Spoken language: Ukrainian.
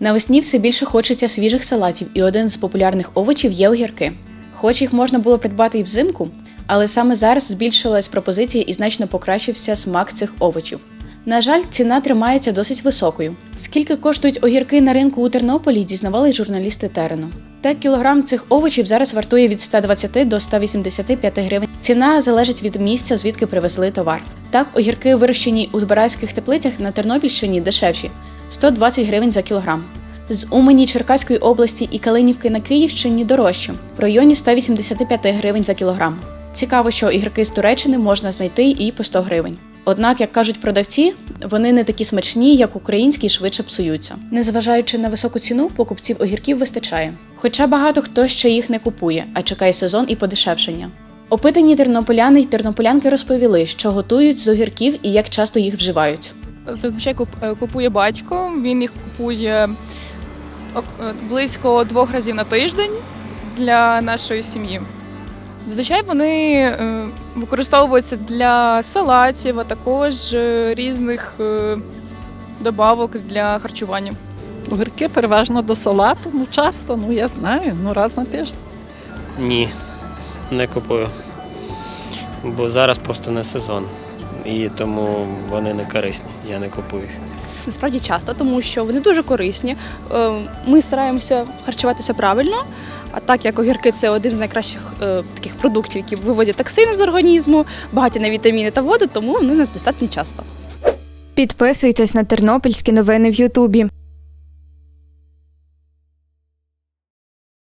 Навесні все більше хочеться свіжих салатів, і один з популярних овочів є огірки. Хоч їх можна було придбати і взимку, але саме зараз збільшилась пропозиція і значно покращився смак цих овочів. На жаль, ціна тримається досить високою. Скільки коштують огірки на ринку у Тернополі, дізнавали журналісти терену. Так, кілограм цих овочів зараз вартує від 120 до 185 гривень. Ціна залежить від місця, звідки привезли товар. Так, огірки, вирощені у збиральських теплицях на Тернопільщині, дешевші 120 гривень за кілограм. З Умані Черкаської області і Калинівки на Київщині дорожче в районі 185 гривень за кілограм. Цікаво, що ігрики з Туреччини можна знайти і по 100 гривень. Однак, як кажуть продавці, вони не такі смачні, як українські, і швидше псуються. Незважаючи на високу ціну, покупців огірків вистачає. Хоча багато хто ще їх не купує, а чекає сезон і подешевшення. Опитані тернополяни й тернополянки розповіли, що готують з огірків і як часто їх вживають. Зазвичай е, купує батько. Він їх купує е, близько двох разів на тиждень для нашої сім'ї. Зазвичай вони е, використовуються для салатів, а також е, різних е, добавок для харчування. Огірки переважно до салату, ну часто, ну я знаю, ну раз на тиждень. Ні, не купую. Бо зараз просто не сезон. І тому вони не корисні. Я не купую їх. Насправді часто, тому що вони дуже корисні. Е, Ми стараємося харчуватися правильно. А так як огірки це один з найкращих е, таких продуктів, які виводять токсини з організму, багаті на вітаміни та воду, тому вони у нас достатньо часто. Підписуйтесь на тернопільські новини в Ютубі.